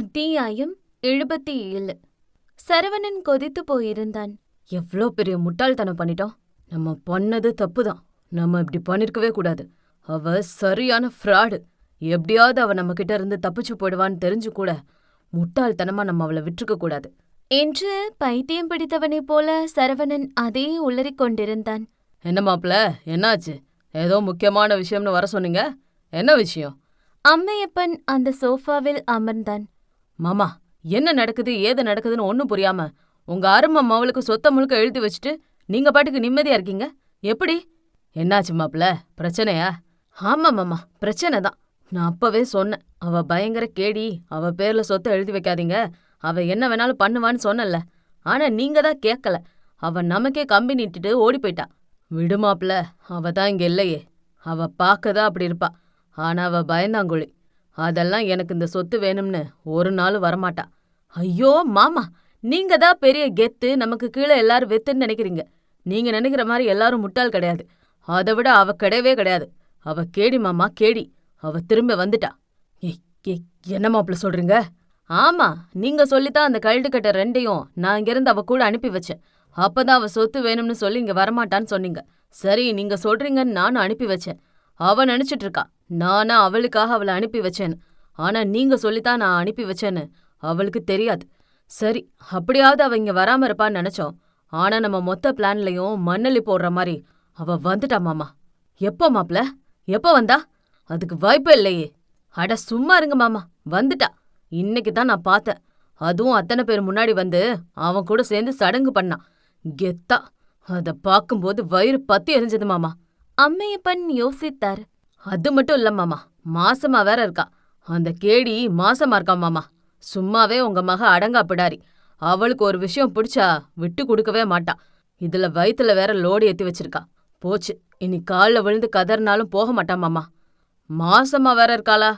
அத்தியாயம் எழுபத்தி ஏழு. சரவணன் கொதித்து போயிருந்தான். எவ்வளோ பெரிய முட்டாள்தனம் பண்ணிட்டோம் நம்ம பண்ணது தப்பு தான் நம்ம இப்படி பண்ணிருக்கவே கூடாது. அவ சரியான ஃப்ராடு. எப்படியாவது அவ நம்ம கிட்ட இருந்து தப்பிச்சு போயிடுவான்னு தெரிஞ்சு கூட முட்டாள்தனமா நம்ம அவளை விட்டுருக்க கூடாது. என்று பைத்தியம் பிடித்தவனைப் போல சரவணன் அதே உளறிக் கொண்டிருந்தான். என்ன மாப்ள என்னாச்சு? ஏதோ முக்கியமான விஷயம்னு வர சொன்னீங்க. என்ன விஷயம்? அம்மையப்பன் அந்த சோஃபாவில் அமர்ந்தான். மாமா என்ன நடக்குது ஏது நடக்குதுன்னு ஒன்றும் புரியாம உங்க அருமை மவளுக்கு சொத்த முழுக்க எழுதி வச்சுட்டு நீங்க பாட்டுக்கு நிம்மதியா இருக்கீங்க? எப்படி? என்னாச்சு மாப்ள பிரச்சனையா? ஆமா மாமா பிரச்சனை தான். நான் அப்பவே சொன்னேன் அவ பயங்கர கேடி அவ பேர்ல சொத்தை எழுதி வைக்காதீங்க அவ என்ன வேணாலும் பண்ணுவான்னு சொன்னல ஆனா நீங்க தான் கேட்கல அவ நமக்கே கம்பி நீட்டிட்டு ஓடி போயிட்டா. விடுமாப்ல அவ தான் இங்க இல்லையே அவ பார்க்கதான் அப்படி இருப்பா ஆனா அவ பயந்தாங்குழி. அதெல்லாம் எனக்கு இந்த சொத்து வேணும்னு ஒரு நாள் வரமாட்டா. ஐயோ மாமா நீங்க தான் பெரிய கெத்து நமக்கு கீழே எல்லாரும் வெத்துன்னு நினைக்கிறீங்க. நீங்க நினைக்கிற மாதிரி எல்லாரும் முட்டாள் கிடையாது. அதை விட அவ கிடையவே கிடையாது. அவ கேடி மாமா கேடி. அவ திரும்ப வந்துட்டா. என்ன மாப்பிள்ள சொல்றீங்க? ஆமா நீங்க சொல்லித்தான் அந்த கழட்டு கட்ட ரெண்டையும் நான் இங்கிருந்து அவ கூட அனுப்பி வச்சேன். அப்பதான் அவ சொத்து வேணும்னு சொல்லி இங்க வரமாட்டான்னு சொன்னீங்க. சரி நீங்க சொல்றீங்கன்னு நானும் அனுப்பி வச்சேன். அவ நினைச்சிட்டு இருக்கா. நானா அவளுக்காக அவளை அனுப்பி வச்சேன்னு. ஆனா நீங்க சொல்லித்தான் நான் அனுப்பி வச்சேன்னு. அவளுக்கு தெரியாது. சரி அப்படியாவது அவ இங்க வராம இருப்பான்னு நினைச்சோம். ஆனா நம்ம மொத்த பிளான்லயும் மண்ணலி போடுற மாதிரி அவ வந்துட்டா மாமா. எப்போ மாப்ள? எப்போ வந்தா? அதுக்கு வாய்ப்பு இல்லையே. அட சும்மா இருங்க மாமா. வந்துட்டா. இன்னைக்கு தான் நான் பார்த்தேன். அதுவும் அத்தனை பேர் முன்னாடி வந்து அவன் கூட சேர்ந்து சடங்கு பண்ணான் கெத்தா. அத பார்க்கும்போது வயிறு பத்தி எரிஞ்சது மாமா. அம்மையப்பன் யோசித்தார். அது மட்டும் இல்ல மாமா மாசமா வேற இருக்கா. அந்த கேடி மாசமா இருக்கா மாமா. சும்மாவே உங்க மக அடங்கா பிடாரி அவளுக்கு ஒரு விஷயம் பிடிச்சா விட்டு கொடுக்கவே மாட்டா. இதுல வயித்துல வேற லோடு ஏத்தி வச்சிருக்கா. போச்சு இனி கால்ல விழுந்து கதறினாலும் போக மாட்டா மாமா. மாசமா வேற இருக்காளா?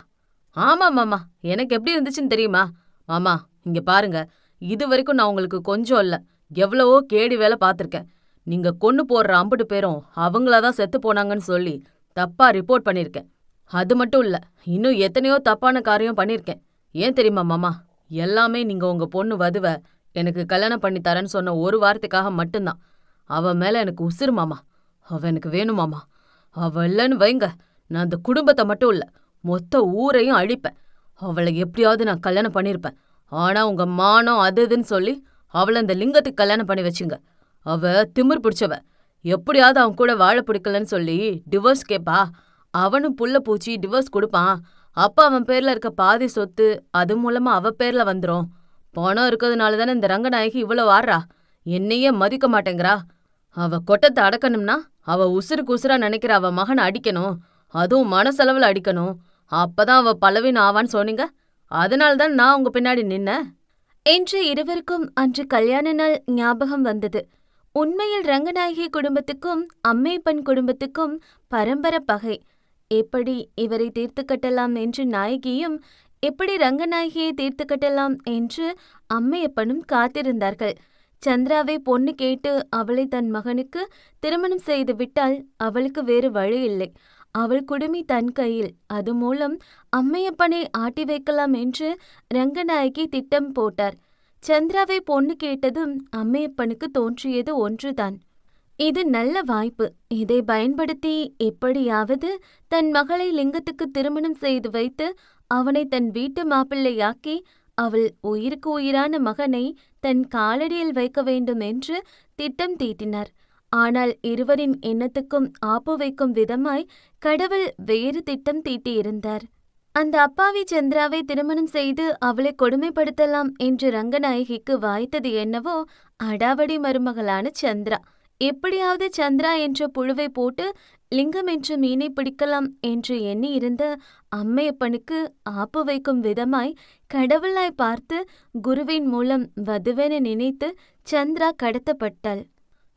ஆமா மாமா எனக்கு எப்படி இருந்துச்சுன்னு தெரியுமா? மாமா இங்க பாருங்க. இது வரைக்கும் நான் உங்களுக்கு கொஞ்சம் இல்ல. எவ்வளவோ கேடி வேலை பார்த்துருக்கேன். நீங்க கொன்னு போடுற அம்புட்டு பேரும் அவங்களாதான் செத்து போனாங்கன்னு சொல்லி தப்பா ரிப்போர்ட் பண்ணிருக்கேன். அது மட்டும் இல்ல இன்னும் எத்தனையோ தப்பான காரியம் பண்ணிருக்கேன். ஏன் தெரியுமா மாமா? எல்லாமே நீங்க உங்க பொண்ணு வதுவ எனக்கு கல்யாணம் பண்ணி தரேன்னு சொன்ன ஒரு வாரத்துக்காக மட்டும்தான். அவ மேல எனக்கு உசுறு மாமா. அவ எனக்கு வேணும் மாமா. அவ இல்லைன்னு வைங்க. நான் அந்த குடும்பத்தை மட்டும் இல்ல மொத்த ஊரையும் அழிப்பேன். அவளை எப்படியாவது நான் கல்யாணம் பண்ணிருப்பேன். ஆனா உங்க மானம் அது இதுன்னு சொல்லி அவளை அந்த லிங்கத்துக்கு கல்யாணம் பண்ணி வச்சுங்க. அவ திமிர் பிடிச்சவ. எப்படியாவது அவன் கூட வாழ பிடிக்கலன்னு சொல்லி டிவோர்ஸ் கேப்பா. அவனும் புள்ள பூச்சி டிவோர்ஸ் கொடுப்பான். அப்ப அவன் பேர்ல இருக்க பாதி சொத்து அது மூலமா அவ பேர்ல வந்துரும். பணம் இருக்கிறதுனால தானே இந்த ரங்கநாயகி இவ்வளவு வாடுறா என்னையே மதிக்க மாட்டேங்கிறா. அவ கொட்டத்தை அடக்கணும்னா அவ உசுருக்கு உசுரா நினைக்கிற அவ மகனை அடிக்கணும். அதுவும் மனசளவில் அடிக்கணும். அப்பதான் அவ பலவீன ஆவான்னு சொன்னீங்க. அதனால தான் நான் உங்க பின்னாடி நின்னேன். என்று இருவருக்கும் அன்று கல்யாண நாள் ஞாபகம் வந்தது. உண்மையில் ரங்கநாயகி குடும்பத்துக்கும் அம்மைப்பன் குடும்பத்துக்கும் பரம்பர பகை. எப்படி இவரை தீர்த்து கட்டலாம் என்று நாயகியும் எப்படி ரங்கநாயகியை தீர்த்து கட்டலாம் என்று அம்மையப்பனும் காத்திருந்தார்கள். சந்திராவை பொண்ணு கேட்டு அவளை தன் மகனுக்கு திருமணம் செய்து விட்டால் அவளுக்கு வேறு வழி இல்லை. அவள் குடுமி தன் கையில். அது மூலம் அம்மையப்பனை ஆட்டி வைக்கலாம் என்று ரங்கநாயகி திட்டம் போட்டார். சந்திராவை பொண்ணு கேட்டதும் அம்மையப்பனுக்கு தோன்றியது ஒன்றுதான். இது நல்ல வாய்ப்பு. இதை பயன்படுத்தி எப்படியாவது தன் மகளை லிங்கத்துக்கு திருமணம் செய்து வைத்து அவனை தன் வீட்டு மாப்பிள்ளையாக்கி அவள் உயிருக்கு உயிரான மகனை தன் காலடியில் வைக்க வேண்டும் என்று திட்டம் தீட்டினார். ஆனால் இருவரின் எண்ணத்துக்கும் ஆப்பு வைக்கும் விதமாய் கடவுள் வேறு திட்டம் தீட்டியிருந்தார். அந்த அப்பாவி சந்திராவை திருமணம் செய்து அவளை கொடுமைப்படுத்தலாம் என்று ரங்கநாயகிக்கு வாய்த்தது என்னவோ அடாவடி மருமகளான சந்திரா. எப்படியாவது சந்திரா என்ற புழுவை போட்டு லிங்கம் என்ற மீனை பிடிக்கலாம் என்று எண்ணி இருந்த அம்மையப்பனுக்கு ஆப்பு வைக்கும் விதமாய் கடவுளாய் பார்த்து குருவின் மூலம் வதுவென நினைத்து சந்திரா கடத்தப்பட்டாள்.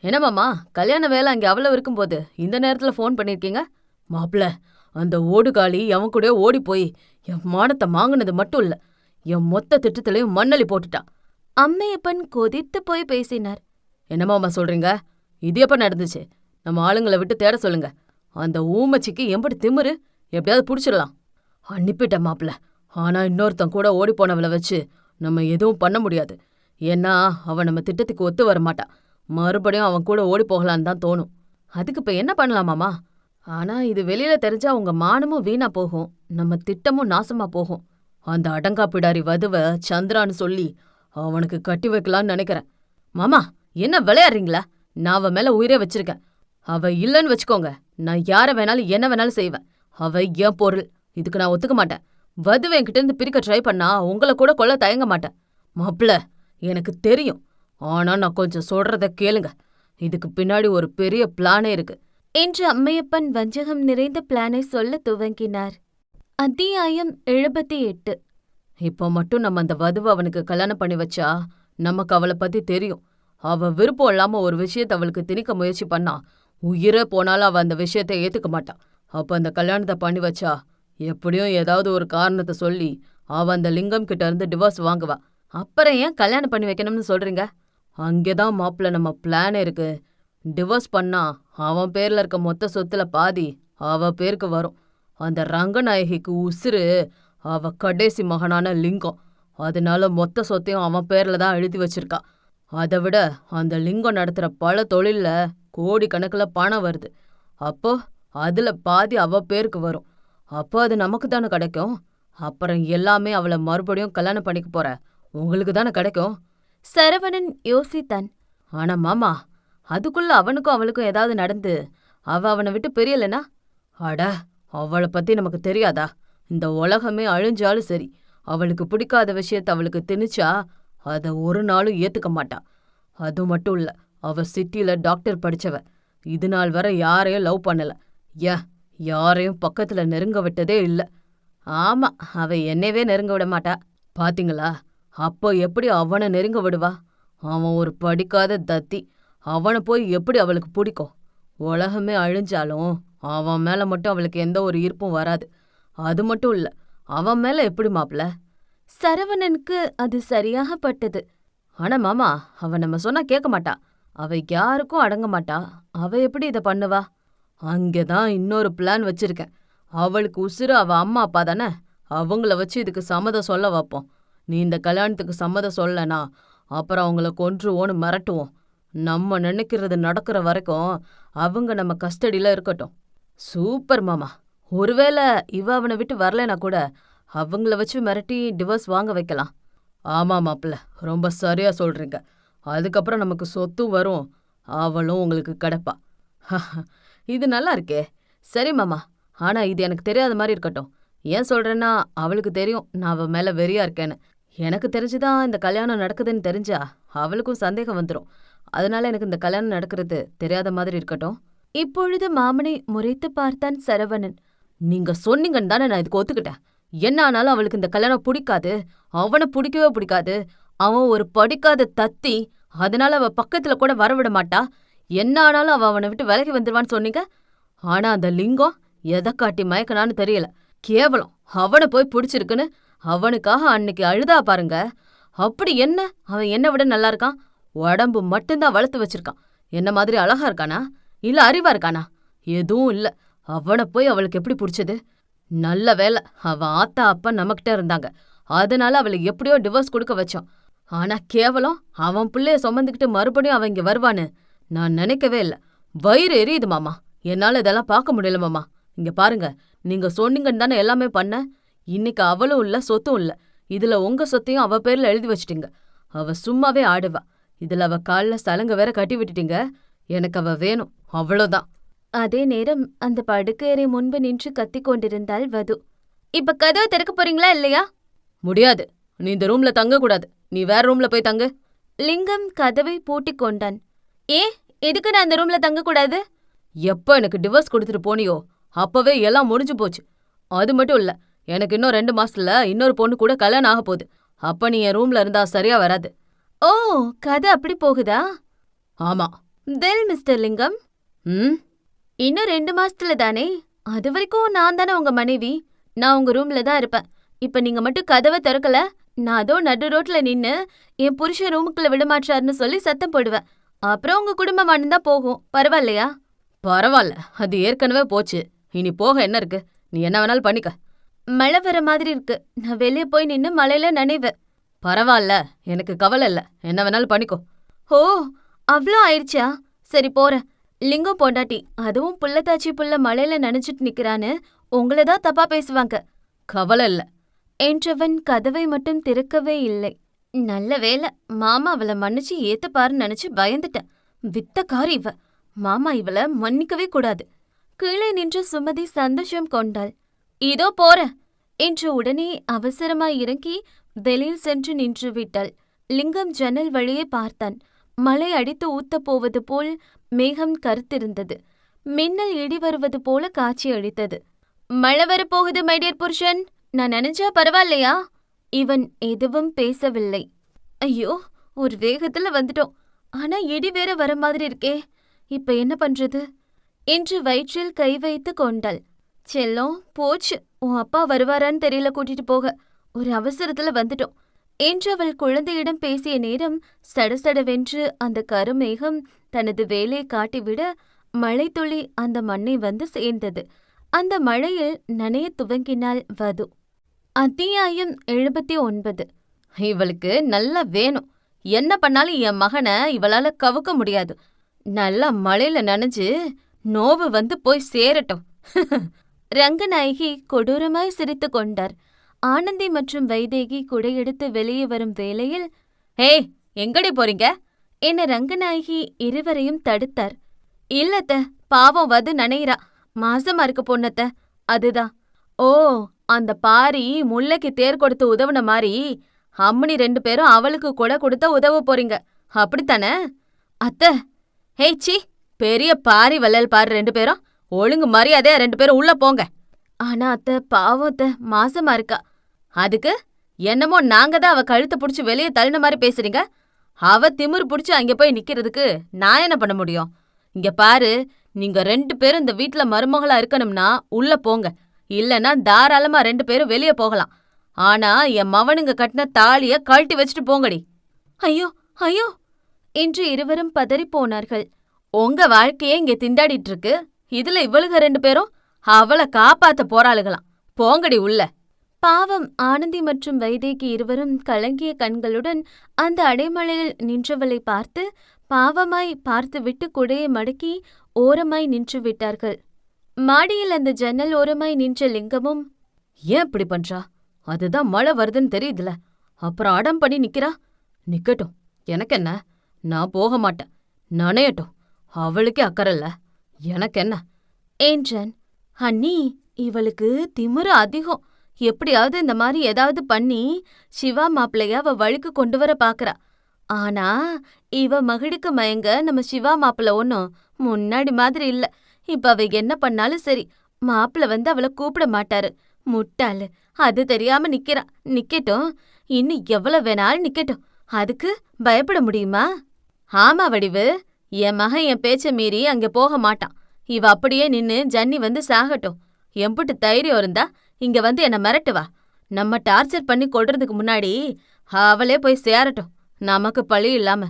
என்ன மாமா கல்யாண வேலை அங்கே அவ்வளவு இருக்கும்போது இந்த நேரத்துல ஃபோன் பண்ணிருக்கீங்க? மாப்பிள்ள அந்த ஓடுகாலி அவன் கூட ஓடி போய் என் மானத்தை வாங்கினது மட்டும் இல்ல என் மொத்த திட்டத்திலையும் மண்ணலி போட்டுட்டான் அம்மையப்பன் கொதித்து போய் பேசினார். என்ன மாமா சொல்றீங்க? இது எப்ப நடந்துச்சு? நம்ம ஆளுங்களை விட்டு தேட சொல்லுங்க. அந்த ஊமச்சிக்கு எம்படி திமிரு? எப்படியாவது புடிச்சிடலாம். அனுப்பிட்ட மாப்பிள ஆனா இன்னொருத்தன் கூட ஓடி போனவளை வச்சு நம்ம எதுவும் பண்ண முடியாது. ஏன்னா அவன் நம்ம திட்டத்துக்கு ஒத்து வர மாட்டான் மறுபடியும் அவன் கூட ஓடி போகலான்னு தான் தோணும். அதுக்கு இப்ப என்ன பண்ணலாமாமா ஆனா இது வெளியில தெரிஞ்சா உங்க மானமும் வீணா போகும். நம்ம திட்டமும் நாசமா போகும். அந்த அடங்கா பிடாரி வதுவ சந்திரான்னு சொல்லி அவனுக்கு கட்டி வைக்கலான்னு நினைக்கிறேன். மாமா என்ன விளையாடுறீங்களா? நான் அவ மேல உயிரே வச்சிருக்கேன். அவ இல்லைன்னு வச்சுக்கோங்க. நான் யார வேணாலும் என்ன வேணாலும் செய்வேன். அவ என் பொருள். இதுக்கு நான் ஒத்துக்க மாட்டேன். வதுவை என்கிட்ட இருந்து பிரிக்க ட்ரை பண்ணா உங்களை கூட கொல்ல தயங்க மாட்டேன். மாப்பிள எனக்கு தெரியும். ஆனா நான் கொஞ்சம் சொல்றத கேளுங்க. இதுக்கு பின்னாடி ஒரு பெரிய பிளானே இருக்கு. என்று அம்மையப்பன் வஞ்சகம் நிறைந்த பிளானை சொல்ல துவங்கினார். அத்தியாயம் எழுபத்தி எட்டு. இப்போ மட்டும் நம்ம அந்த வதுவை அவனுக்கு கல்யாணம் பண்ணி வச்சா நமக்கு அவளை பத்தி தெரியும். அவ விருப்பம் இல்லாம ஒரு விஷயத்த அவளுக்கு திணிக்க முயற்சி பண்ணா உயிரே போனாலும் அவ அந்த விஷயத்த ஏத்துக்க மாட்டான் அப்ப அந்த கல்யாணத்தை பண்ணி வச்சா எப்படியும் ஏதாவது ஒரு காரணத்தை சொல்லி அவ அந்த லிங்கம் கிட்ட இருந்து டிவோர்ஸ் வாங்குவா. அப்புறம் ஏன் கல்யாணம் பண்ணி வைக்கணும்னு சொல்றீங்க? அங்கேதான் மாப்பிள்ள நம்ம பிளான் இருக்கு. டிவோர்ஸ் பண்ணா அவன் பேர்ல இருக்க மொத்த சொத்துல பாதி அவ பேருக்கு வரும். அந்த ரங்கநாயகிக்கு உசுரு அவ கடைசி மகனான லிங்கம். அதனால மொத்த சொத்தையும் அவன் பேர்ல தான் எழுதி வச்சிருக்கா. அதை விட அந்த லிங்கம் நடத்துற பல தொழில்ல கோடி கணக்கில் பணம் வருது. அப்போ அதுல பாதி அவ பேருக்கு வரும். அப்போ அது நமக்கு தானே கிடைக்கும்? அப்புறம் எல்லாமே அவளை மறுபடியும் கல்யாணம் பண்ணிக்க போற. உங்களுக்கு தானே கிடைக்கும்? சரவணன் யோசித்தான். ஆனா மாமா அதுக்குள்ள அவனுக்கும் அவளுக்கும் ஏதாவது நடந்து அவ அவனை விட்டு பிரியலனா? அட அவளை பத்தி நமக்கு தெரியாதா? இந்த உலகமே அழிஞ்சாலும் சரி அவளுக்கு பிடிக்காத விஷயத்த அவளுக்கு திணிச்சா அதை ஒரு நாளும் ஏத்துக்க மாட்டா. அது மட்டும் இல்ல அவ சிட்டில டாக்டர் படிச்சவ. இது நாள் வரை யாரையும் லவ் பண்ணல. ஏ யாரையும் பக்கத்துல நெருங்க விட்டதே இல்ல. ஆமா அவ என்னவே நெருங்க விட மாட்டா. பாத்தீங்களா? அப்போ எப்படி அவனை நெருங்க விடுவா? அவன் ஒரு படிக்காத தத்தி. அவனை போய் எப்படி அவளுக்கு பிடிக்கும்? உலகமே அழிஞ்சாலும் அவன் மேல மட்டும் அவளுக்கு எந்த ஒரு ஈர்ப்பும் வராது. அது மட்டும் இல்ல அவன் மேல எப்படி மாப்ள? சரவணனுக்கு அது சரியாக பட்டது ஆனா மாமா அவ நம்ம சொன்னா கேட்க மாட்டா. அவ யாருக்கும் அடங்க மாட்டா. அவ எப்படி இத பண்ணுவா? அங்கதான் இன்னொரு பிளான் வச்சிருக்கேன். அவளுக்கு உசுறு அவ அம்மா அப்பா தானே? அவங்கள வச்சு இதுக்கு சம்மதம் சொல்ல வைப்போம். நீ இந்த கல்யாணத்துக்கு சம்மதம் சொல்லனா அப்புறம் அவங்கள கொன்றுவோன்னு மிரட்டுவோம். நம்ம நினைக்கிறது நடக்கிற வரைக்கும் அவங்க நம்ம கஸ்டடியில் இருக்கட்டும். சூப்பர் மாமா. ஒருவேளை இவ அவனை விட்டு வரலைனா கூட அவங்கள வச்சு மிரட்டி டிவோர்ஸ் வாங்க வைக்கலாம். ஆமா மாப்பிள்ள ரொம்ப சரியா சொல்றீங்க. அதுக்கப்புறம் நமக்கு சொத்தும் வரும் அவளும் உங்களுக்கு கிடப்பா. இது நல்லா இருக்கே. சரி மாமா ஆனா இது எனக்கு தெரியாத மாதிரி இருக்கட்டும். ஏன் சொல்றேன்னா அவளுக்கு தெரியும் நான் அவ மேல வெறியா இருக்கேன்னு. எனக்கு தெரிஞ்சுதான் இந்த கல்யாணம் நடக்குதுன்னு தெரிஞ்சா அவளுக்கும் சந்தேகம் வந்துடும் அதனால எனக்கு இந்த கல்யாணம் நடக்கிறது தெரியாத மாதிரி இருக்கட்டும். இப்பொழுது மாமனை முறைத்து பார்த்தான் சரவணன். நீங்க சொன்னீங்கன்னு தானே நான் இதுக்கு ஒத்துக்கிட்டேன். என்ன ஆனாலும் அவளுக்கு இந்த கல்யாணம் பிடிக்காது. அவனை பிடிக்கவே பிடிக்காது. அவன் ஒரு படிக்காத தத்தி. அதனால அவ பக்கத்துல கூட வரவிட மாட்டா. என்ன ஆனாலும் அவ அவனை விட்டு விலகி வந்துருவான்னு சொன்னீங்க? ஆனா அந்த லிங்கம் எதை காட்டி மயக்கனான்னு தெரியல. கேவலம். அவனை போய் பிடிச்சிருக்குன்னு அவனுக்காக அன்னைக்கு அழுதா பாருங்க. அப்படி என்ன? அவன் என்ன விட நல்லா இருக்கான். உடம்பு மட்டும்தான் வளர்த்து வச்சிருக்கான். என்ன மாதிரி அழகா இருக்கானா? இல்ல அறிவா இருக்கானா? எதுவும் இல்ல. அவனை போய் அவளுக்கு எப்படி பிடிச்சது? நல்ல வேலை. அவ ஆத்தா அப்பா நம்மகிட்ட இருந்தாங்க. அதனால அவளுக்கு எப்படியோ டிவோர்ஸ் கொடுக்க வச்சோம். ஆனா கேவலம் அவன் பிள்ளைய சுமந்துக்கிட்டு மறுபடியும் அவன் இங்க வருவான்னு நான் நினைக்கவே இல்ல. வயிறு எரியுது மாமா. என்னால இதெல்லாம் பார்க்க முடியல மாமா. இங்க பாருங்க. நீங்க சொன்னீங்கன்னு தானே எல்லாமே பண்ண. இன்னைக்கு அவளும் இல்ல சொத்தும் இல்ல. இதுல உங்க சொத்தையும் அவ பேர்ல எழுதி வச்சிட்டீங்க. அவ சும்மாவே ஆடுவா. இதுல அவ கால்ல சலங்க வேற கட்டி விட்டுட்டீங்க. எனக்கு அவ வேணும். அவ்வளவுதான் அதே நேரம் அந்த படுக்கையறை முன்பு நின்று கத்திக் கொண்டிருந்தாள் வது. இப்ப கதவை திறக்க போறீங்களா இல்லையா? முடியாது. நீ இந்த ரூம்ல தங்க கூடாது நீ வேற ரூம்ல போய் தங்கு. லிங்கம் கதவை பூட்டிக் கொண்டான். ஏ எதுக்கு நான் அந்த ரூம்ல தங்க கூடாது எப்ப எனக்கு டிவோர்ஸ் கொடுத்துட்டு போனியோ அப்பவே எல்லாம் முடிஞ்சு போச்சு. அது மட்டும் இல்ல எனக்கு இன்னும் ரெண்டு மாசத்துல இன்னொரு பொண்ணு கூட கல்யாணம் ஆக போகுது. அப்ப நீ என் ரூம்ல இருந்தா சரியா வராது. ஓ கதை அப்படி போகுதா? ஆமா. தெல் மிஸ்டர் லிங்கம் ம்? இன்னும் ரெண்டு மாசத்துல தானே? அது வரைக்கும் நான் தானே உங்க மனைவி. நான் உங்க ரூம்ல தான் இருப்பேன். இப்ப நீங்க மட்டும் கதவை திறக்கல நான் அதோ நடு ரோட்ல நின்னு என் புருஷன் ரூமுக்குள்ள விட மாட்டாருன்னு சொல்லி சத்தம் போடுவேன். அப்புறம் உங்க குடும்பம் தான் போகும். பரவாயில்லையா? பரவாயில்ல. அது ஏற்கனவே போச்சு. இனி போக என்ன இருக்கு? நீ என்ன வேணாலும் பண்ணிக்க. மழை வர மாதிரி இருக்கு. நான் வெளியே போய் நின்னு மழையில நனைவேன். பரவாயில்ல எனக்கு கவலை இல்லை. என்ன வேணாலும் பண்ணிக்கோ. ஓ அவ்ளோ ஆயிடுச்சா? சரி போறேன். லிங்கம் பொண்டாட்டி அதுவும் புள்ளத்தாச்சி புள்ள மழையில நனைஞ்சிட்டு நிக்கிறான்னு உங்களை தான் தப்பா பேசுவாங்க. கவலை இல்லை. என்றவன் கதவை மட்டும் திறக்கவே இல்லை. நல்ல வேலை மாமா அவளை மன்னிச்சு ஏத்தப்பாருன்னு நினைச்சு பயந்துட்டேன். வித்தக்காரி இவ. மாமா இவள மன்னிக்கவே கூடாது. கீழே நின்று சுமதி சந்தோஷம் கொண்டாள். இதோ போற என்று உடனே அவசரமாய் இறங்கி வெளியில் சென்று நின்று விட்டாள் லிங்கம் ஜன்னல் வழியே பார்த்தான். மலை அடித்து ஊத்தப் போவது போல் மேகம் கருத்திருந்தது. மின்னல் இடி வருவது போல காட்சி அளித்தது. மழை வரப்போகுது மைடியர் புருஷன். நான் நினைச்சா பரவாயில்லையா? இவன் எதுவும் பேசவில்லை. ஐயோ ஒரு வேகத்துல வந்துட்டோம். ஆனா இடி வேற வர மாதிரி இருக்கே. இப்ப என்ன பண்றது? என்று வயிற்றில் கை வைத்து கொண்டாள். செல்லம் போச்சு. உன் அப்பா வருவாரான்னு தெரியல கூட்டிட்டு போக. ஒரு அவசரத்துல வந்துட்டோம். என்று அவள் குழந்தையிடம் பேசிய நேரம் சடசடவென்று அந்த கருமேகம் தனது வேலையை காட்டிவிட மழைத்துளி அந்த மண்ணை வந்து சேர்ந்தது. அந்த மழையில் நனைய துவங்கினாள் வது. அத்தியாயம் எழுபத்தி ஒன்பது இவளுக்கு நல்லா வேணும். என்ன பண்ணாலும் என் மகனை இவளால கவுக்க முடியாது. நல்லா மழையில நனைஞ்சு நோவு வந்து போய் சேரட்டும். ரங்கநாயகி கொடூரமாய் சிரித்து கொண்டார். ஆனந்தி மற்றும் வைதேகி குடையெடுத்து வெளியே வரும் வேளையில் ஹே எங்கடி போறீங்க? என ரங்கநாயகி இருவரையும் தடுத்தார். இல்லத்த பாவம் வது நனையிறா. மாசமா இருக்க பொண்ணத்த. அதுதான் ஓ அந்த பாரி முல்லைக்கு தேர் கொடுத்து உதவுன மாதிரி அம்மனி ரெண்டு பேரும் அவளுக்கு கூட கொடுத்த உதவ போறீங்க. அப்படித்தானே? அத்த. ஹேய் சி பெரிய பாரி வள்ளல் பாரு ரெண்டு பேரும். ஒழுங்கு மரியாதையா ரெண்டு பேரும் உள்ள போங்க. ஆனா அத்த பாவம் அத்த மாசமா இருக்கா. அதுக்கு என்னமோ நாங்க தான் அவ கழுத்தை புடிச்சு வெளியே தள்ளின மாதிரி பேசுறீங்க. அவ திமிரு புடிச்சு அங்க போய் நிக்கிறதுக்கு நான் என்ன பண்ண முடியும்? இங்க பாரு நீங்க ரெண்டு பேரும் இந்த வீட்ல மருமகளா இருக்கணும்னா உள்ள போங்க. இல்லனா தாராளமா ரெண்டு பேரும் வெளியே போகலாம். ஆனா என் மவனுங்க கட்டின தாலிய கழட்டி வச்சுட்டு போங்கடி. ஐயோ ஐயோ. என்று இருவரும் பதறிப் போனார்கள். உங்க வாழ்க்கையே இங்க திண்டாடிட்டு இருக்கு. இதுல இவளுக ரெண்டு பேரும் அவளை காப்பாத்த போறாளுகளாம். போங்கடி உள்ள. பாவம் ஆனந்தி மற்றும் வைதேகி இருவரும் கலங்கிய கண்களுடன் அந்த அடைமலையில் நின்றவளை பார்த்து பாவமாய் பார்த்துவிட்டு குடையை மடக்கி ஓரமாய் நின்று விட்டார்கள். மாடியில் அந்த ஜன்னல் ஓரமாய் நின்ற லிங்கமும் ஏன் இப்படி பண்றா? அதுதான் மழை வருதுன்னு தெரியுதுல. அப்புறம் அடம் பண்ணி நிக்கிறா? நிக்கட்டும். எனக்கு என்ன நான் போக மாட்டேன். நனையட்டும். அவளுக்கே அக்கறல்ல எனக்கு என்ன என்றான். அண்ணி இவளுக்கு திமிரு அதிகம். எப்படியாவது இந்த மாதிரி ஏதாவது பண்ணி சிவா மாப்பிள்ளைய அவ வழிக்கு கொண்டு வர பாக்குறா. ஆனா இவ மகிழுக்கு மயங்க நம்ம சிவா மாப்பிள்ள ஒன்னும் முன்னாடி மாதிரி இல்ல. இப்ப அவ என்ன பண்ணாலும் சரி மாப்பிள்ள வந்து அவளை கூப்பிட மாட்டாரு. முட்டாளு அது தெரியாம நிக்கிறா. நிக்கட்டும் இன்னும் எவ்வளவு வேணாலும் நிக்கட்டும். அதுக்கு பயப்பட முடியுமா? ஆமா வடிவு என் மகன் என் பேச்ச மீறி அங்க போக மாட்டான். இவ அப்படியே நின்னு ஜன்னி வந்து சாகட்டும். எம்புட்டு தைரியம் இருந்தா இங்க வந்து என்ன மிரட்டுவா நம்ம டார்ச்சர் பண்ணி கொள்றதுக்கு முன்னாடி அவளே போய் சேரட்டும். நமக்கு பழி இல்லாம.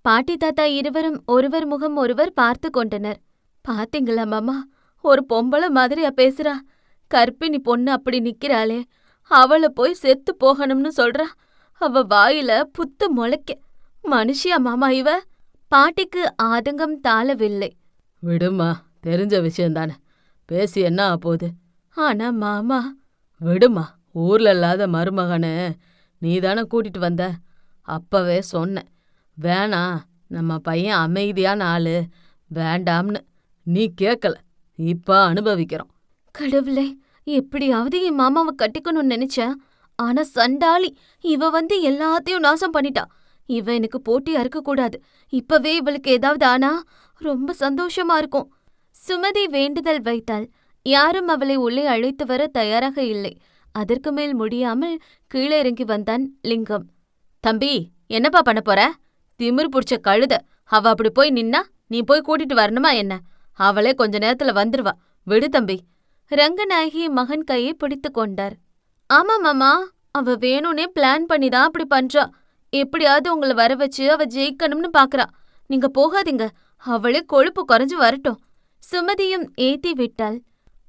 பாட்டி தாத்தா இருவரும் ஒருவர் முகம் ஒருவர் பார்த்து கொண்டனர். பாத்தீங்களா மாமா? ஒரு பொம்பளை மாதிரியா பேசுறா. கர்ப்பிணி பொண்ணு அப்படி நிக்கிறாளே. அவள போய் செத்து போகணும்னு சொல்றா. அவ வாயில புத்து முளைக்க. மனுஷியா மாமா இவ? பாட்டிக்கு ஆதங்கம் தாளவில்லை விடுமா. தெரிஞ்ச விஷயந்தானே பேசி என்ன ஆப்போகுது ஆனா மாமா விடுமா ஊர்ல இல்லாத மருமகனு நீ தானே கூட்டிட்டு வந்த? அப்பவே சொன்னேன் வேணாம் நம்ம பையன் அமைதியான ஆளு வேண்டாம்னு. நீ கேட்கல இப்ப அனுபவிக்கிறோம். கடவுளே எப்படியாவது என் மாமாவை கட்டிக்கணும்னு நினைச்சேன். ஆனா சண்டாளி இவ வந்து எல்லாத்தையும் நாசம் பண்ணிட்டா. இவ எனக்கு போட்டியா இருக்க கூடாது இப்பவே இவளுக்கு ஏதாவது ஆனா ரொம்ப சந்தோஷமா இருக்கும். சுமதி வேண்டுதல் வைத்தாள். யாரும் அவளை உள்ளே அழைத்து வர தயாராக இல்லை. அதற்கு மேல் முடியாமல் கீழே இறங்கி வந்தான் லிங்கம். தம்பி என்னப்பா பண்ண போற? திமிர் புடிச்ச கழுத. அவ அப்படி போய் நின்னா நீ போய் கூட்டிட்டு வரணுமா என்ன? அவளே கொஞ்ச நேரத்துல வந்துருவா. விடு தம்பி. ரங்கநாயகி மகன் கையை பிடித்து கொண்டார். ஆமா மாமா அவ வேணும்னே பிளான் பண்ணி தான் அப்படி பண்றா. எப்படியாவது உங்களை வர வச்சு அவ ஜெயிக்கணும்னு பாக்குறா. நீங்க போகாதீங்க. அவளே கொழுப்பு குறைஞ்சு வரட்டும். சுமதியும் ஏத்தி விட்டாள்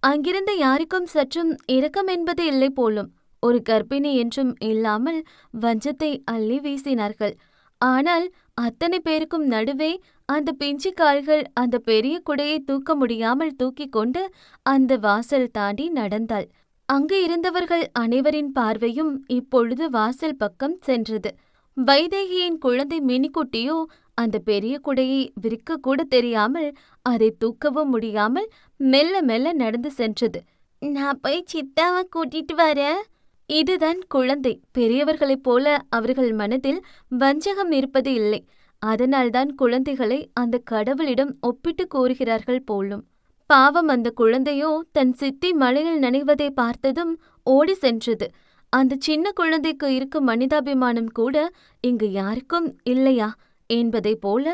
அங்கிருந்த யாருக்கும் சற்றும் இரக்கம் என்பது இல்லை போலும் ஒரு கர்ப்பிணி என்றும் இல்லாமல் வஞ்சத்தை அள்ளி வீசினார்கள். ஆனால் அத்தனை பேருக்கும் நடுவே அந்த பிஞ்சு கால்கள் அந்த பெரிய குடையை தூக்க முடியாமல் தூக்கிக் கொண்டு அந்த வாசல் தாண்டி நடந்தாள். அங்கு இருந்தவர்கள் அனைவரின் பார்வையும் இப்பொழுது வாசல் பக்கம் சென்றது. வைதேகியின் குழந்தை மினிக்குட்டியோ அந்த பெரிய குடையை விரிக்க கூட தெரியாமல் அதை தூக்கவும் முடியாமல் மெல்ல மெல்ல நடந்து சென்றது. நான் போய் சித்தாவை கூட்டிட்டு வரேன். இதுதான் குழந்தை. பெரியவர்களைப் போல அவர்கள் மனதில் வஞ்சகம் இருப்பது இல்லை. அதனால்தான் குழந்தைகளை அந்த கடவுளிடம் ஒப்பிட்டு கூறுகிறார்கள் போலும். பாவம் அந்த குழந்தையோ தன் சித்தி மலையில் நனைவதை பார்த்ததும் ஓடி சென்றது. அந்த சின்ன குழந்தைக்கு இருக்கும் மனிதாபிமானம் கூட இங்கு யாருக்கும் இல்லையா? என்பதைப் போல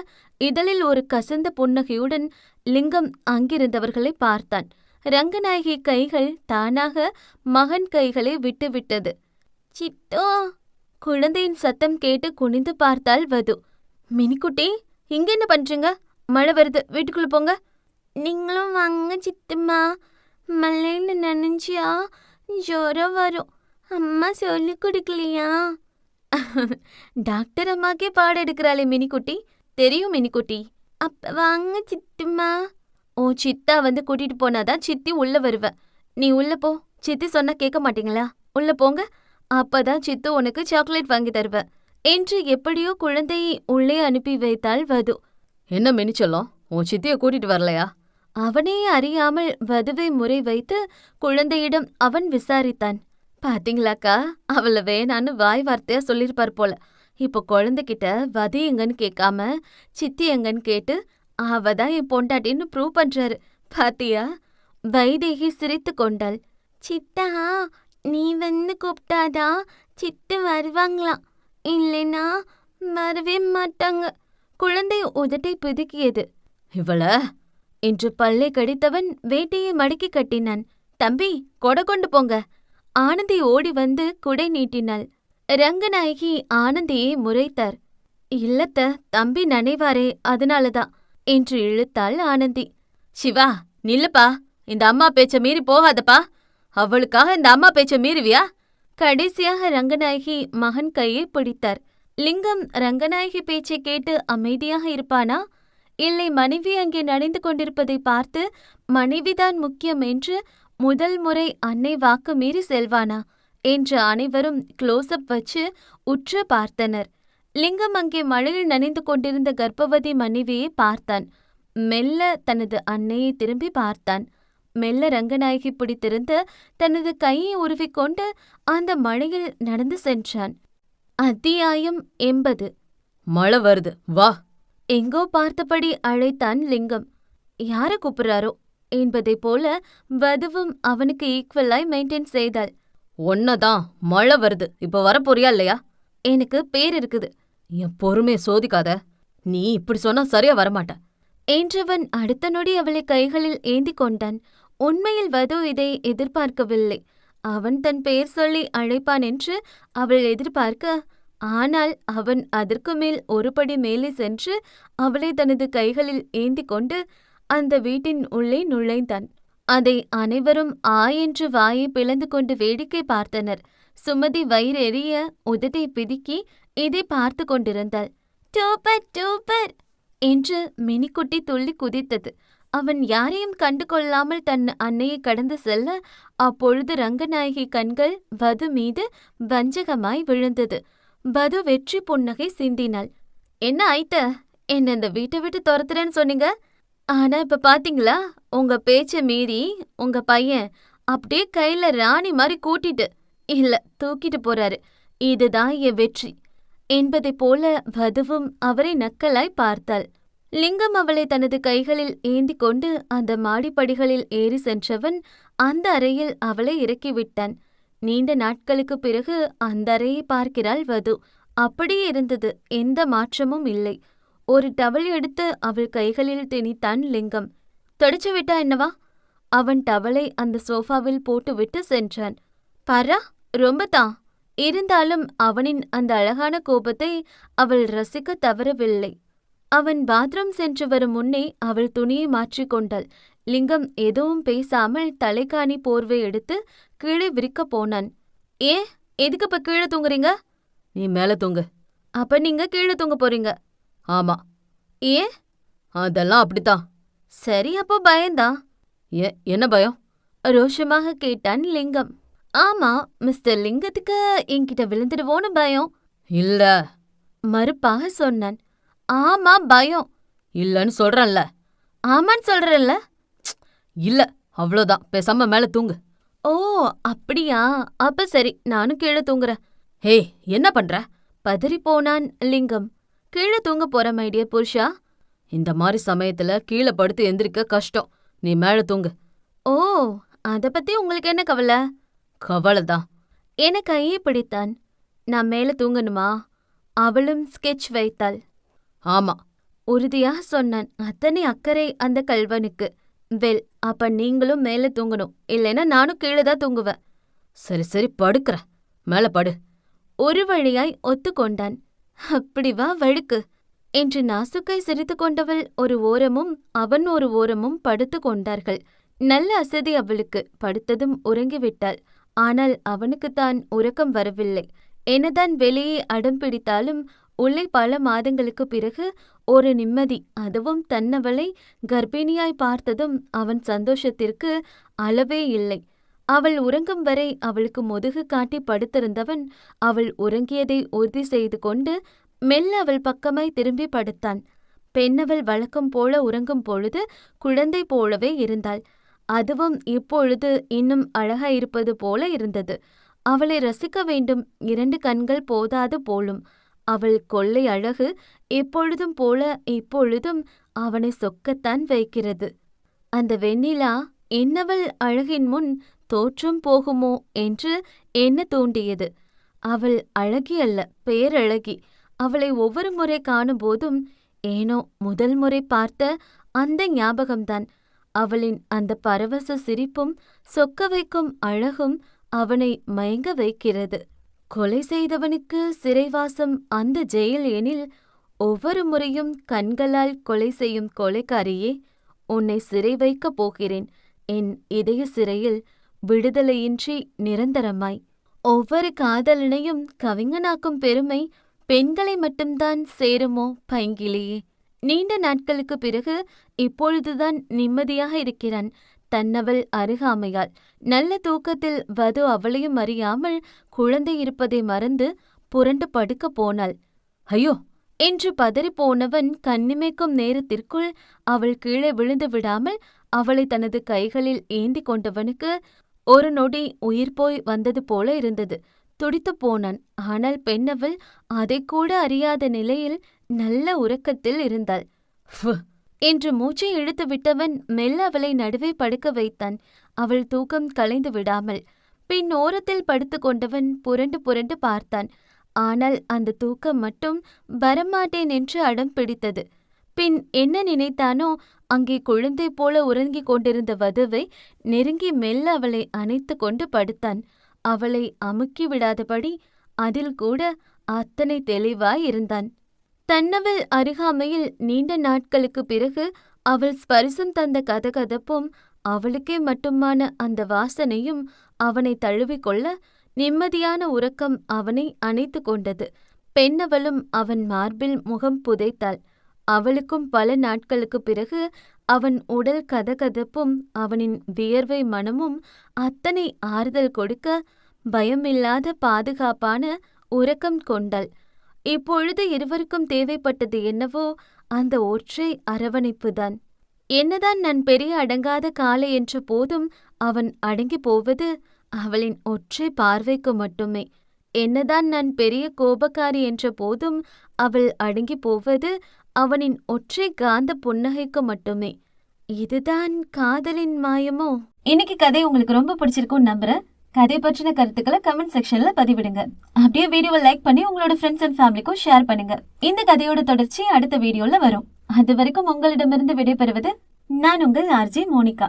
இதழில் ஒரு கசந்த புன்னகையுடன் லிங்கம் அங்கிருந்தவர்களை பார்த்தான். ரங்கநாயகி கைகள் தானாக மகன் கைகளை விட்டுவிட்டது சித்தோ! குழந்தையின் சத்தம் கேட்டு குனிந்து பார்த்தாள் வது. மினிக்குட்டி இங்க என்ன பண்றீங்க? மழை வருது வீட்டுக்குள்ள போங்க. நீங்களும் வாங்க சித்தம்மா. மழையில நனைஞ்சியா? ஜோரம் வரும். அம்மா சொல்லி கொடுக்கலையா? டாக்டர் அம்மாக்கே பாடம் எடுக்கிறாளே மினிக்குட்டி. தெரியும் மினிக்குட்டி. அப்ப வாங்க சித்தம்மா. ஓ சித்தா வந்து கூட்டிட்டு போனாதான் சித்தி உள்ள வருவ. நீ உள்ள போ. சித்தி சொன்னா கேட்க மாட்டீங்களா? உள்ள போங்க. அப்பதான் சித்து உனக்கு சாக்லேட் வாங்கி தருவ. என்று எப்படியோ குழந்தையை உள்ளே அனுப்பி வைத்தாள் வது. என்ன மினிச்சொல்லம்? உன் சித்திய கூட்டிட்டு வரலையா? அவனே அறியாமல் வதுவை முறை வைத்து குழந்தையிடம் அவன் விசாரித்தான். பாத்தீங்களாக்கா? அவள வேணான்னு வாய் வார்த்தையா சொல்லிருப்பார் போல. இப்போ குழந்தைகிட்ட வதி எங்கன்னு கேட்காம சித்தி எங்கன்னு கேட்டு அவ தான் என் பொண்டாட்டின்னு ப்ரூவ் பண்றாரு. பாத்தியா? வைதேகி சிரித்து கொண்டாள். சித்தா நீ வந்து கூப்பிட்டாதான் சித்து வருவாங்களாம் இல்லைனா வரவே மாட்டாங்க. குழந்தை உதட்டை பிதுக்கியது. இவள? என்று பல்லை கடித்தவன் வேட்டையை மடக்கி கட்டினான். தம்பி கொடை கொண்டு போங்க. ஆனந்தி ஓடி வந்து குடை நீட்டினாள். ரங்கநாயகி ஆனந்தியை முறைத்தார். இல்லத்த தம்பி நனைவாரே அதனாலதான் என்று இழுத்தாள் ஆனந்தி. சிவா நில்லுப்பா. இந்த அம்மா பேச்ச மீறி போகாதப்பா. அவளுக்காக இந்த அம்மா பேச்ச மீறுவியா? கடைசியாக ரங்கநாயகி மகன் கையை பிடித்தார். லிங்கம் ரங்கநாயகி பேச்சை கேட்டு அமைதியாக இருப்பானா? இல்லை மனைவி அங்கே நனைந்து கொண்டிருப்பதை பார்த்து மனைவிதான் முக்கியம் என்று முதல் முறை அன்னை வாக்கு மீறி செல்வானா? என்று அனைவரும் க்ளோஸ்அப் வச்சு உற்று பார்த்தனர். லிங்கம் அங்கே மழையில் நனைந்து கொண்டிருந்த கர்ப்பவதி மனைவியை பார்த்தான். மெல்ல தனது அன்னையை திரும்பி பார்த்தான். மெல்ல ரங்கநாயகி பிடித்திருந்த தனது கையை உருவிக்கொண்டு அந்த மழையில் நடந்து சென்றான். அத்தியாயம் எண்பது. மழை வருது. வா. எங்கோ பார்த்தபடி அழைத்தான் லிங்கம். யார கூப்பிடுறாரோ? என்பதைப் போல வதுவும் அவனுக்கு ஈக்குவலாய் மெயின்டைன் செய்தாள். ஒன்னதான் மழை வருது. இப்ப வரப்போறியா இல்லையா? எனக்கு பேர் இருக்குது. என் பொறுமைய சோதிக்காத. நீ இப்படி சொன்னா சரியா வரமாட்ட. என்றவன் அடுத்த நொடி அவளை கைகளில் ஏந்தி கொண்டான். உண்மையில் வது இதை எதிர்பார்க்கவில்லை. அவன் தன் பெயர் சொல்லி அழைப்பான் என்று அவள் எதிர்பார்க்க ஆனால் அவன் அதற்கு மேல் ஒருபடி மேலே சென்று அவளை தனது கைகளில் ஏந்தி கொண்டு அந்த வீட்டின் உள்ளே நுழைந்தான். அதை அனைவரும் ஆ என்று வாயை பிளந்து கொண்டு வேடிக்கை பார்த்தனர். சுமதி வயிறெறிய உதட்டை பிதுக்கி இதை பார்த்து கொண்டிருந்தாள். டூப்பர் டூப்பர் என்று மினிக்குட்டி துள்ளி குதித்தது. அவன் யாரையும் கண்டு கொள்ளாமல் தன் அன்னையை கடந்து செல்ல அப்பொழுது ரங்கநாயகி கண்கள் வது மீது வஞ்சகமாய் விழுந்தது. வது வெற்றி புன்னகை சிந்தினாள். என்ன ஆயிட்ட? என்ன இந்த வீட்டை விட்டு துரத்துறேன்னு சொன்னீங்க? ஆனா இப்ப பாத்தீங்களா? உங்க பேச்ச மீறி உங்க பையன் அப்படியே கையில ராணி மாதிரி கூட்டிட்டு இல்ல தூக்கிட்டு போறாரு. இதுதான் என் வெற்றி. என்பதைப் போல வதுவும் அவரை நக்கலாய் பார்த்தாள். லிங்கம் அவளை தனது கைகளில் ஏந்தி கொண்டு அந்த மாடிப்படிகளில் ஏறி சென்றவன் அந்த அறையில் அவளை இறக்கிவிட்டான். நீண்ட நாட்களுக்கு பிறகு அந்த அறையை பார்க்கிறாள் வது. அப்படியே இருந்தது. எந்த மாற்றமும் இல்லை. ஒரு டவல் எடுத்து அவள் கைகளில் திணித்தான் லிங்கம். தொடச்சு விட்டா என்னவா? அவன் டவலை அந்த சோஃபாவில் போட்டுவிட்டு சென்றான். பரா ரொம்ப தான் இருந்தாலும் அவனின் அந்த அழகான கோபத்தை அவள் ரசிக்க தவறவில்லை. அவன் பாத்ரூம் சென்று வரும் முன்னே அவள் துணியை மாற்றிக்கொண்டாள் லிங்கம் எதுவும் பேசாமல் தலைகாணி போர்வை எடுத்து கீழே விரிக்க போனான். ஏன்? எதுக்கு இப்ப கீழே தூங்குறீங்க? நீ மேல தூங்கு. அப்ப நீங்க கீழே தூங்க போறீங்க. ஆமா. ஏன்? அதெல்லாம் அப்படித்தான். சரி அப்போ பயந்தான் ஏ என்ன பயம்? ரோஷமாக கேட்டான் லிங்கம். ஆமா மிஸ்டர் லிங்கத்துக்கு என்கிட்ட விழுந்துடுவோன்னு பயம். இல்ல. மறுப்பாக சொன்னான். ஆமா பயம். இல்லன்னு சொல்றேன்ல. ஆமான்னு சொல்றேன்ல. இல்ல அவ்வளோதான் பேசாம மேல தூங்கு. ஓ அப்படியா? அப்ப சரி நானும் கீழே தூங்குறேன். ஹே என்ன பண்ற? பதறி போனான் லிங்கம். கீழே தூங்க போற மைடிய புருஷா. இந்த மாதிரி சமயத்துல கீழே படுத்து எந்திரிக்க கஷ்டம். நீ மேல தூங்கு. ஓ அத பத்தி உங்களுக்கு என்ன கவலை? கவலை தான் என கையை பிடித்தான்? நான் மேல தூங்கணுமா? அவளும் ஸ்கெட்ச் வைத்தாள். ஆமா. உறுதியா சொன்னான். அத்தனை அக்கறை அந்த கல்வனுக்கு. வெல் அப்ப நீங்களும் மேல தூங்கணும். இல்லைன்னா நானும் கீழே தான் தூங்குவேன். சரி சரி படுக்கற மேல படு. ஒரு வழியாய் ஒத்துக்கொண்டான். அப்படி வா வழுக்கு. என்று நாசுக்கை சிரித்து கொண்டவள் ஒரு ஓரமும் அவன் ஒரு ஓரமும் படுத்து கொண்டார்கள். நல்ல அசதி அவளுக்கு. படுத்ததும் உறங்கிவிட்டாள். ஆனால் அவனுக்குத்தான் உறக்கம் வரவில்லை. என்னதான் வெளியே அடம் பிடித்தாலும் உள்ளே பல மாதங்களுக்கு பிறகு ஒரு நிம்மதி அதுவும் தன்னவளை கர்ப்பிணியாய் பார்த்ததும் அவன் சந்தோஷத்திற்கு அளவே இல்லை. அவள் உறங்கும் வரை அவளுக்கு முதுகு காட்டி படுத்திருந்தவன் அவள் உறங்கியதை உறுதி செய்து கொண்டு மெல்ல அவள் பக்கமாய் திரும்பி படுத்தான். பெண்ணவள் வழக்கம் போல உறங்கும் பொழுது குழந்தை போலவே இருந்தாள். அதுவும் இப்பொழுது இன்னும் அழகாயிருப்பது போல இருந்தது. அவளை ரசிக்க வேண்டும். இரண்டு கண்கள் போதாது போலும். அவள் கொள்ளை அழகு எப்பொழுதும் போல இப்பொழுதும் அவனை சொக்கத்தான் வைக்கிறது. அந்த வெண்ணிலா என்னவள் அழகின் முன் தோற்றும் போகுமோ என்று எண்ண தூண்டியது அவள் அழகி அல்ல பேரழகி. அவளை ஒவ்வொரு முறை காணும்போதும் ஏனோ முதல் முறை பார்த்த அந்த ஞாபகம்தான். அவளின் அந்த பரவச சிரிப்பும் சொக்க வைக்கும் அழகும் அவனை மயங்க வைக்கிறது. கொலை செய்தவனுக்கு சிறைவாசம் அந்த ஜெயில் எனில் ஒவ்வொரு முறையும் கண்களால் கொலை செய்யும் கொலைக்காரியே உன்னை சிறை வைக்கப் போகிறேன். என் இதய சிறையில் விடுதலையின்றி நிரந்தரமாய். ஒவ்வொரு காதலனையும் கவிஞனாக்கும் பெருமை பெண்களை மட்டும்தான் சேருமோ பைங்கிலியே. நீண்ட நாட்களுக்கு பிறகு இப்பொழுதுதான் நிம்மதியாக இருக்கிறான் தன்னவள் அருகாமையால். நல்ல தூக்கத்தில் வது அவளையும் அறியாமல் குழந்தை இருப்பதை மறந்து புரண்டு படுக்கப் போனாள். ஐயோ! என்று பதறிப் போனவன் கண்ணிமைக்கும் நேரத்திற்குள் அவள் கீழே விழுந்து விடாமல் அவளை தனது கைகளில் ஏந்தி கொண்டவனுக்கு ஒரு நொடி உயிர் போய் வந்தது போல இருந்தது. துடித்துப் போனான். ஆனால் பெண்ணவள் அதைக்கூட அறியாத நிலையில் நல்ல உறக்கத்தில் இருந்தாள். என்று மூச்சை இழுத்து விட்டவன் மெல்ல அவளை நடுவே படுக்க வைத்தான். அவள் தூக்கம் கலைந்து விடாமல். பின் ஓரத்தில் படுத்து கொண்டவன் புரண்டு புரண்டு பார்த்தான். ஆனால் அந்த தூக்கம் மட்டும் வரமாட்டேன் என்று அடம் பிடித்தது. பின் என்ன நினைத்தானோ அங்கே குழந்தை போல உறங்கிக் கொண்டிருந்த வதுவை நெருங்கி மெல்ல அவளை அணைத்து கொண்டு படுத்தான். அவளை அமுக்கி விடாதபடி அதில் கூட அத்தனை தெளிவாய் இருந்தான். தன்னவள் அருகாமையில் நீண்ட நாட்களுக்கு பிறகு அவள் ஸ்பரிசம் தந்த கதகதப்பும் அவளுக்கே மட்டுமான அந்த வாசனையும் அவனை தழுவிக்கொள்ள நிம்மதியான உறக்கம் அவனை அணைத்து கொண்டது. பெண்ணவளும் அவன் மார்பில் முகம் புதைத்தாள். அவளுக்கும் பல நாட்களுக்கு பிறகு அவன் உடல் கதகதப்பும் அவனின் வியர்வை மனமும் அத்தனை ஆறுதல் கொடுக்க பயமில்லாத பாதுகாப்பான உறக்கம் கொண்டாள் இப்பொழுது இருவருக்கும் தேவைப்பட்டது என்னவோ அந்த ஒற்றை அரவணைப்புதான். என்னதான் நான் பெரிய அடங்காத காலை என்ற போதும் அவன் அடங்கி போவது அவளின் ஒற்றை பார்வைக்கு மட்டுமே. என்னதான் நான் பெரிய கோபக்காரி என்ற போதும் அவள் அடங்கி போவது அவனின் ஒற்றை காந்த புன்னகைக்கு மட்டுமே. இதுதான் காதலின் மாயமோ? இன்னைக்கு கதை உங்களுக்கு ரொம்ப பிடிச்சிருக்கும் நம்புறேன். கதை பற்றின கருத்துக்களை கமெண்ட் செக்ஷன்ல பதிவிடுங்க. அப்படியே வீடியோவை லைக் பண்ணி உங்களோட ஃப்ரெண்ட்ஸ் அண்ட் ஃபேமிலிக்கும் ஷேர் பண்ணுங்க. இந்த கதையோட தொடர்ச்சி அடுத்த வீடியோல வரும். அது வரைக்கும் உங்களிடமிருந்து விடைபெறுவது நான் உங்கள் ஆர்ஜி மோனிகா.